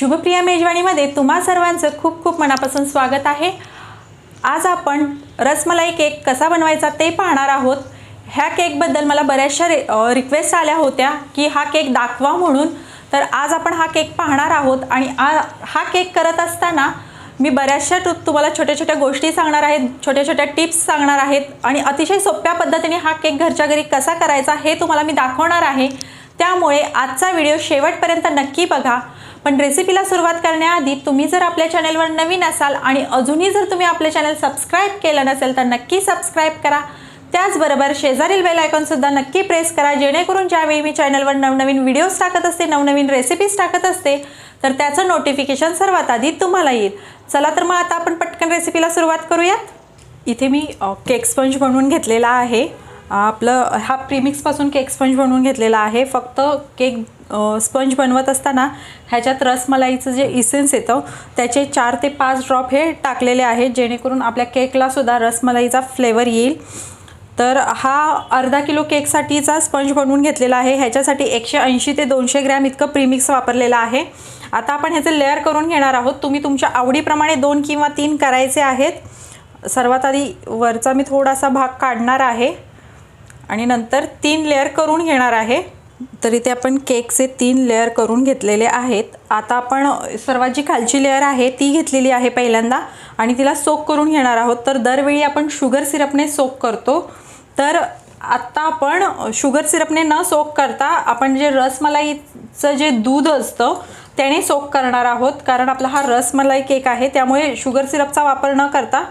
शुभप्रिया मेजवानीमध्ये तुम्हा सर्वांचं खूप खूप मनापासून स्वागत आहे. आज आपण रसमलाई केक कसा बनवायचा ते पाहणार आहोत. ह्या केकबद्दल मला बऱ्याचशा रि रिक्वेस्ट आल्या होत्या की हा केक दाखवा म्हणून. तर आज आपण हा केक पाहणार आहोत आणि आ हा केक करत असताना मी बऱ्याचशा टू तुम्हाला छोट्या छोट्या गोष्टी सांगणार आहेत छोट्या छोट्या टिप्स सांगणार आहेत आणि अतिशय सोप्या पद्धतीने हा केक घरच्या घरी कसा करायचा हे तुम्हाला मी दाखवणार आहे. त्यामुळे आजचा व्हिडिओ शेवटपर्यंत नक्की बघा. पण रेसिपीला सुरुवात करण्याआधी तुम्ही जर आपल्या चॅनलवर नवीन असाल आणि अजूनही जर तुम्ही आपले चॅनल सबस्क्राईब केलं नसेल तर नक्की सबस्क्राईब करा. त्याचबरोबर शेजारील बेल आयकॉनसुद्धा नक्की प्रेस करा जेणेकरून ज्यावेळी मी चॅनलवर नवनवीन व्हिडिओज टाकत असते नवनवीन रेसिपीज टाकत असते तर त्याचं नोटिफिकेशन सर्वात आधी तुम्हाला येईल. चला तर मग आता आपण पटकन रेसिपीला सुरुवात करूयात. इथे मी केक स्पंज बनवून घेतलेला आहे. आपलं हा प्रीमिक्सपासून केक स्पंज बनवून घेतलेला आहे. फक्त केक स्पंज बनवत असताना ह्याच्यात रसमलाईचं जे इसेन्स येतं त्याचे चार ते पाच ड्रॉप हे टाकलेले आहेत. जेणेकरून आपल्या केकलासुद्धा रसमलाईचा फ्लेवर येईल. तर हा अर्धा किलो केकसाठीचा स्पंज बनवून घेतलेला आहे. ह्याच्यासाठी एकशे ऐंशी ते दोनशे ग्रॅम इतकं प्रीमिक्स वापरलेलं आहे. आता आपण ह्याचे लेअर करून घेणार आहोत. तुम्ही तुमच्या आवडीप्रमाणे दोन किंवा तीन करायचे आहेत. सर्वात आधी वरचा मी थोडासा भाग काढणार आहे. आणि नंतर तीन लेअर करून घेणार आहे. तर इथे आपण केकचे तीन लेअर करून घेतलेले आहेत. आता आपण सर्वात जी खालची लेअर आहे ती घेतलेली आहे पहिल्यांदा आणि तिला सोक करून घेणार आहोत. तर दरवेळी आपण शुगर सिरपने सोक करतो. तर आत्ता आपण शुगर सिरपने न सोक करता आपण जे रसमलाईचं जे दूध असतं त्याने सोक करणार आहोत. कारण आपला हा रसमलाई केक आहे त्यामुळे शुगर सिरपचा वापर न करता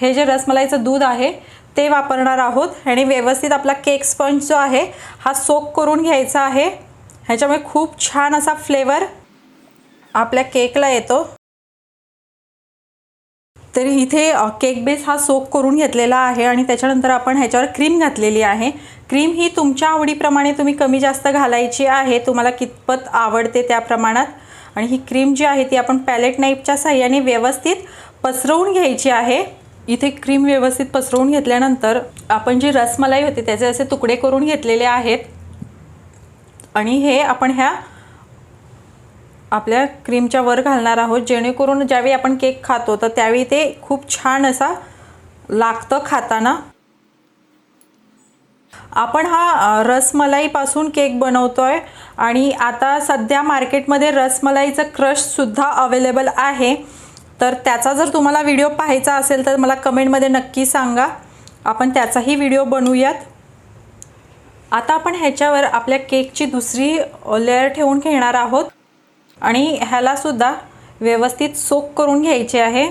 हे जे रसमलाईचं दूध आहे ते वापरणार आहोत. आणि व्यवस्थित आपला केक स्पंज जो आहे हा सोक करून घ्यायचा आहे. ह्याच्यामुळे खूप छान असा फ्लेवर आपल्या केकला येतो. तर इथे केक बेस हा सोक करून घेतलेला आहे आणि त्याच्यानंतर आपण ह्याच्यावर क्रीम घातलेली आहे. क्रीम ही तुमच्या आवडीप्रमाणे तुम्ही कमी जास्त घालायची आहे. तुम्हाला कितपत आवडते त्या प्रमाणात. आणि ही क्रीम जी आहे ती आपण पॅलेट नाईपच्या साह्याने व्यवस्थित पसरवून घ्यायची आहे. इथे क्रीम व्यवस्थित पसरवून घेतल्यानंतर आपण जी रसमलाई होती त्याचे असे तुकडे करून घेतलेले आहेत. आणि हे आपण ह्या आपल्या क्रीमच्या वर घालणार आहोत. जेणेकरून ज्यावेळी आपण केक खातो तर त्यावेळी ते खूप छान असा लागतं खाताना. आपण हा रसमलाईपासून केक बनवतो आहे आणि आता सध्या मार्केटमध्ये रसमलाईचं क्रशसुद्धा अवेलेबल आहे. तर त्याचा जर तुम्हाला व्हिडिओ पाहायचा असेल तर मला कमेंटमध्ये नक्की सांगा. आपण त्याचाही व्हिडिओ बनवूयात. आता आपण ह्याच्यावर आपल्या केकची दुसरी लेअर ठेवून घेणार आहोत. आणि ह्यालासुद्धा व्यवस्थित सोक करून घ्यायची आहे.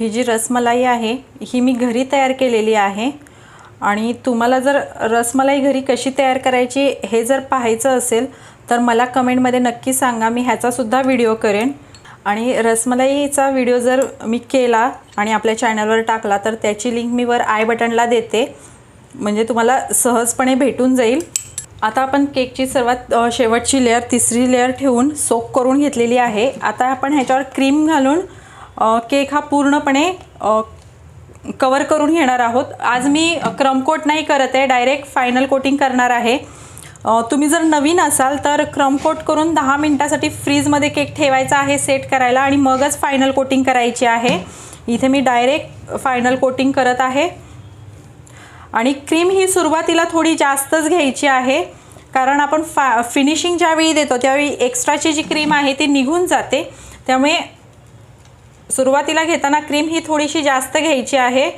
ही जी रसमलाई आहे ही मी घरी तयार केलेली आहे. आणि तुम्हाला जर रसमलाई घरी कशी तयार करायची हे जर पाहायचं असेल तर मला कमेंटमध्ये नक्की सांगा. मी ह्याचासुद्धा व्हिडिओ करेन. आणि रसमलाईचा व्हिडिओ जर मी केला आणि आपल्या चॅनलवर टाकला तर त्याची लिंक मी वर आय बटनला देते. म्हणजे तुम्हाला सहजपणे भेटून जाईल. आता आपण केकची सर्वात शेवटची लेअर तिसरी लेअर ठेवून सोक करून घेतलेली आहे. आता आपण ह्याच्यावर क्रीम घालून केक हा पूर्णपणे कवर करून घेणार आहोत. आज मी क्रमकोट नाही करत आहे डायरेक्ट फायनल कोटिंग करणार आहे. तुम्ही जर नवीन असाल तर क्रमकोट करून दहा मिनटासाठी फ्रीजमध्ये केक ठेवायचा आहे सेट करायला आणि मगच फायनल कोटिंग करायची आहे. इथे मी डायरेक्ट फायनल कोटिंग करत आहे. आणि क्रीम ही सुरुवातीला थोडी जास्तच घ्यायची आहे कारण आपण फा फिनिशिंग ज्यावेळी देतो त्यावेळी एक्स्ट्राची जी क्रीम आहे ती निघून जाते. त्यामुळे सुरुवातीला घेताना क्रीम ही थोडीशी जास्त घ्यायची आहे.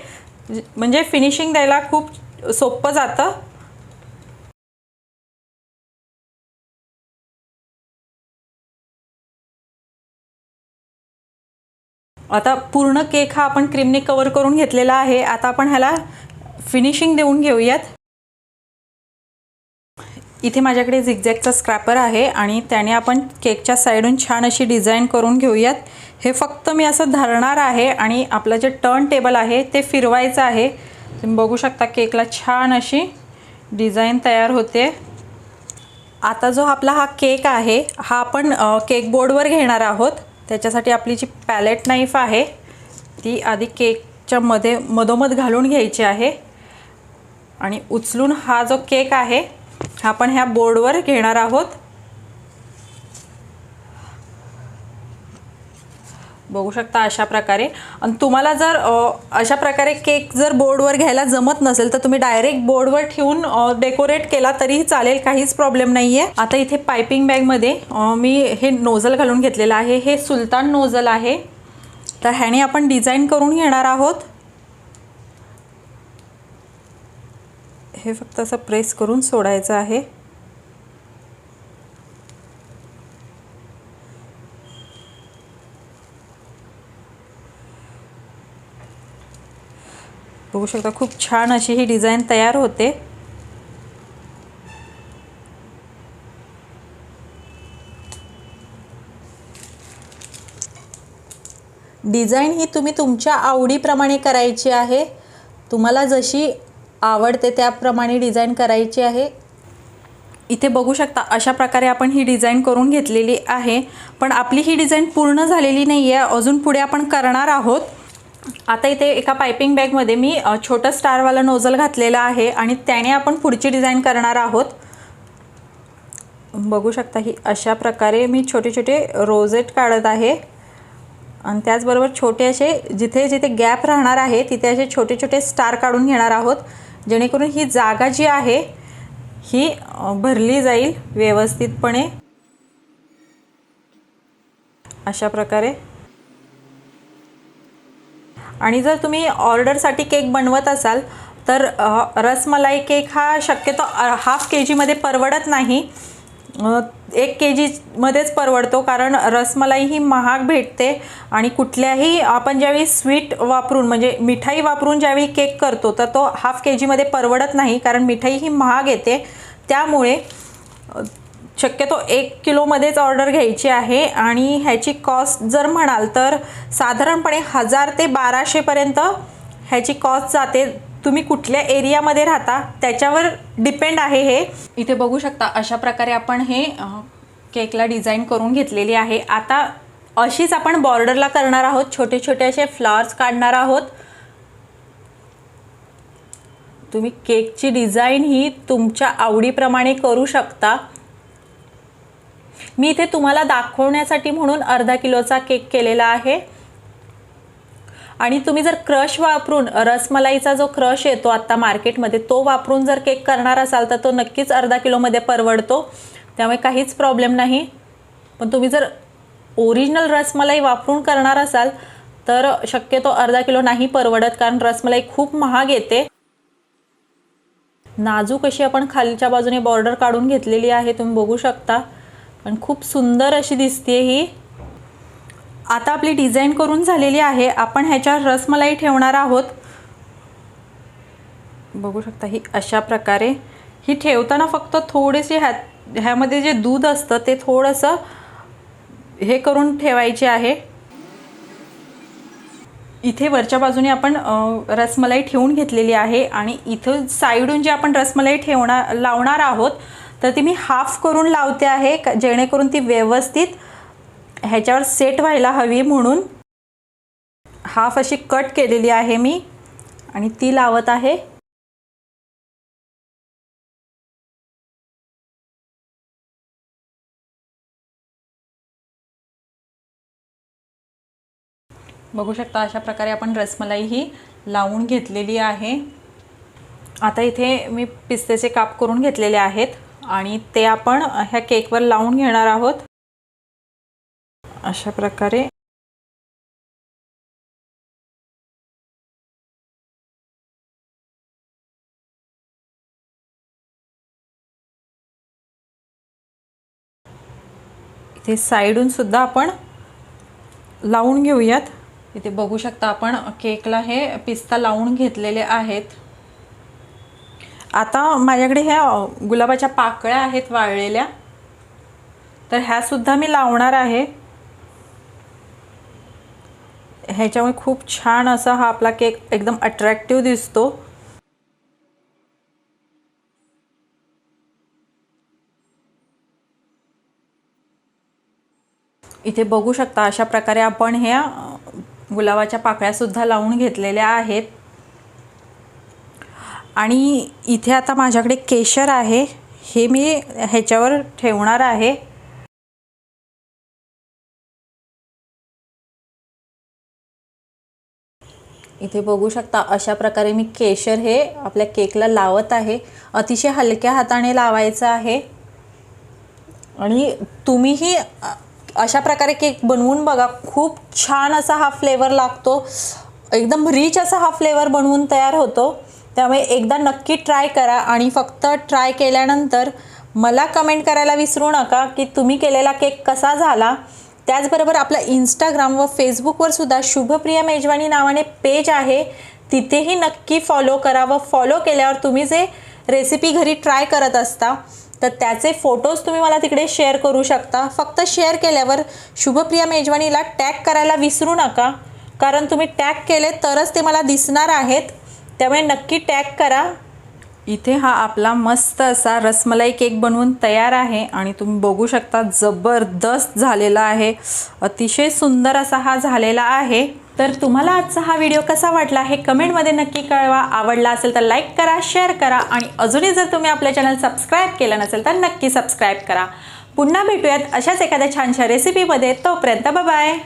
म्हणजे फिनिशिंग द्यायला खूप सोपं जातं. आता पूर्ण केक हा आपण क्रीमने कवर करून घेतलेला आहे. आता आपण ह्याला फिनिशिंग देऊन घेऊयात. इथे माझ्याकडे झिगझॅगचा स्क्रॅपर आहे आणि त्याने आपण केकच्या साईडून छान अशी डिझाईन करून घेऊयात. हे फक्त मी असं धरणार आहे आणि आपलं जे टर्न टेबल आहे ते फिरवायचं आहे. तुम्ही बघू शकता केकला छान अशी डिझाईन तयार होते. आता जो आपला हा केक आहे हा आपण केक बोर्डवर घेणार आहोत. त्याच्यासाठी आपली जी पॅलेट नाईफ आहे ती आधी केकच्या मध्ये मधोमध घालून घ्यायची आहे. आणि उचलून हा जो केक आहे हा आपण ह्या बोर्डवर घेणार आहोत. बघू शकता अशा प्रकारे. आणि तुम्हाला जर अशा प्रकारे केक जर बोर्डवर घ्यायला जमत नसेल तर तुम्ही डायरेक्ट बोर्डवर ठेवून डेकोरेट केला तरीही चालेल काहीच प्रॉब्लेम नाही आहे आता इथे पायपिंग बॅगमध्ये मी हे नोझल घालून घेतलेलं आहे. हे सुलतान नोझल आहे. तर ह्याने आपण डिझाईन करून घेणार आहोत. हे फक्त असं प्रेस करून सोडायचं आहे. बघू शकता खूप छान अशी ही डिझाईन तयार होते. डिझाईन ही तुम्ही तुमच्या आवडीप्रमाणे करायची आहे. तुम्हाला जशी आवडते त्याप्रमाणे डिझाईन करायची आहे. इथे बघू शकता अशा प्रकारे आपण ही डिझाईन करून घेतलेली आहे. पण आपली ही डिझाईन पूर्ण झालेली नाही आहे अजून पुढे आपण करणार आहोत. आता इथे एका पायपिंग बॅगमध्ये मी छोटं स्टारवाला नोझल घातलेलं आहे आणि त्याने आपण पुढची डिझाईन करणार आहोत. बघू शकता ही अशा प्रकारे मी छोटे छोटे रोजेट काढत आहे. आणि त्याचबरोबर छोटे असे जिथे जिथे गॅप राहणार आहे तिथे असे छोटे छोटे स्टार काढून घेणार आहोत. जेणेकरून ही जागा जी आहे ही भरली जाईल व्यवस्थितपणे. अशा प्रकारे आणि जर तुम्ही ऑर्डरसाठी केक बनवत असाल तर रसमलाई केक हा शक्यतो हाफ के जीमध्ये परवडत नाही. एक के जीमध्येच परवडतो कारण रसमलाई ही महाग भेटते आणि कुठल्याही आपण ज्यावेळी स्वीट वापरून म्हणजे मिठाई वापरून ज्यावेळी केक करतो तर तो हाफ के जीमध्ये परवडत नाही कारण मिठाई ही महाग येते. त्यामुळे शक्यतो एक किलोमध्येच ऑर्डर घ्यायची आहे आणि ह्याची कॉस्ट जर म्हणाल तर साधारणपणे हजार ते बाराशेपर्यंत ह्याची कॉस्ट जाते. तुम्ही कुठल्या एरियामध्ये राहता त्याच्यावर डिपेंड आहे हे. इथे बघू शकता अशा प्रकारे आपण हे केकला डिझाईन करून घेतलेली आहे. आता अशीच आपण बॉर्डरला करणार आहोत. छोटे छोटे असे फ्लॉवर्स काढणार आहोत. तुम्ही केकची डिझाईन ही तुमच्या आवडीप्रमाणे करू शकता. मी इथे तुम्हाला दाखवण्यासाठी म्हणून अर्धा किलोचा केक केलेला आहे. आणि तुम्ही जर क्रश वापरून रसमलाईचा जो क्रश येतो आत्ता मार्केटमध्ये तो वापरून जर केक करणार असाल तर तो नक्कीच अर्धा किलोमध्ये परवडतो. त्यामुळे काहीच प्रॉब्लेम नाही. पण तुम्ही जर ओरिजिनल रसमलाई वापरून करणार असाल तर शक्यतो अर्धा किलो नाही परवडत कारण रसमलाई खूप महाग येते. नाजूक अशी आपण खालच्या बाजूने बॉर्डर काढून घेतलेली आहे तुम्ही बघू शकता. पण खूप सुंदर अशी दिसते ही. आता आपली डिझाईन करून झालेली आहे. आपण ह्याच्यावर रसमलाई ठेवणार आहोत. बघू शकता ही अशा प्रकारे. ही ठेवताना फक्त थोडेसे ह्या ह्यामध्ये जे दूध असतं ते थोडंसं हे करून ठेवायचे आहे. इथे वरच्या बाजूने आपण रसमलाई ठेवून घेतलेली आहे आणि इथं साईडून जे आपण रसमलाई ठेवणार लावणार आहोत तर ती मी हाफ करून लावते आहे जेणेकरून ती व्यवस्थित ह्याच्यावर सेट व्हायला हवी म्हणून. हाफ अशी कट केलेली आहे मी आणि ती लावत आहे. बघू शकता अशा प्रकारे आपण रसमलाई ही लावून घेतलेली आहे. आता इथे मी पिस्तेचे काप करून घेतलेले आहेत. आणि ते आपण ह्या केकवर लावून घेणार आहोत. अशा प्रकारे. इथे साईडून सुद्धा आपण लावून घेऊयात. इथे बघू शकता आपण केकला हे पिस्ता लावून घेतलेले आहेत. आता माझ्याकडे ह्या गुलाबाच्या पाकळ्या आहेत वाळलेल्या. तर ह्या सुद्धा मी लावणार आहे. ह्याच्यामुळे खूप छान असा हा आपला केक एकदम अट्रॅक्टिव्ह दिसतो. इथे बघू शकता अशा प्रकारे आपण ह्या गुलाबाच्या पाकळ्यासुद्धा लावून घेतलेल्या आहेत. आणि इथे आता माझ्याकडे केशर आहे. हे मी ह्याच्यावर ठेवणार आहे. इथे बघू शकता अशा प्रकारे मी केशर हे आपल्या केकला लावत आहे. अतिशय हलक्या हाताने लावायचं आहे. आणि तुम्हीही अशा प्रकारे केक बनवून बघा. खूप छान असा हा फ्लेवर लागतो. एकदम रिच असा हा फ्लेवर बनवून तयार होतो. त्यामुळे एकदा नक्की ट्राय करा आणि फक्त ट्राय केल्यानंतर मला कमेंट करायला विसरू नका की तुम्ही केलेला केक कसा झाला. त्याचबरोबर आपलं इंस्टाग्राम व फेसबुकवर सुद्धा शुभप्रिया मेजवानी नावाने पेज आहे. तिथेही नक्की फॉलो करा व फॉलो केल्यावर तुम्ही जे रेसिपी घरी ट्राय करत असता तर त्याचे फोटोज तुम्ही मला तिकडे शेअर करू शकता. फक्त शेअर केल्यावर शुभप्रिया मेजवानीला टॅग करायला विसरू नका. कारण तुम्ही टॅग केले तरच ते मला दिसणार आहेत. त्यामुळे नक्की टॅग करा. इथे हा आपला मस्त असा रसमलाई केक बनवून तयार आहे आणि तुम्ही बघू शकता जबरदस्त झालेला आहे. अतिशय सुंदर असा हा झालेला आहे. तर तुम्हाला आजचा हा व्हिडिओ कसा वाटला हे कमेंटमध्ये नक्की कळवा. आवडला असेल तर लाईक करा शेअर करा आणि अजूनही जर तुम्ही आपलं चॅनल सबस्क्राईब केलं नसेल तर नक्की सबस्क्राईब करा. पुन्हा भेटूयात अशाच एखाद्या छानशा रेसिपीमध्ये. तोपर्यंत बाय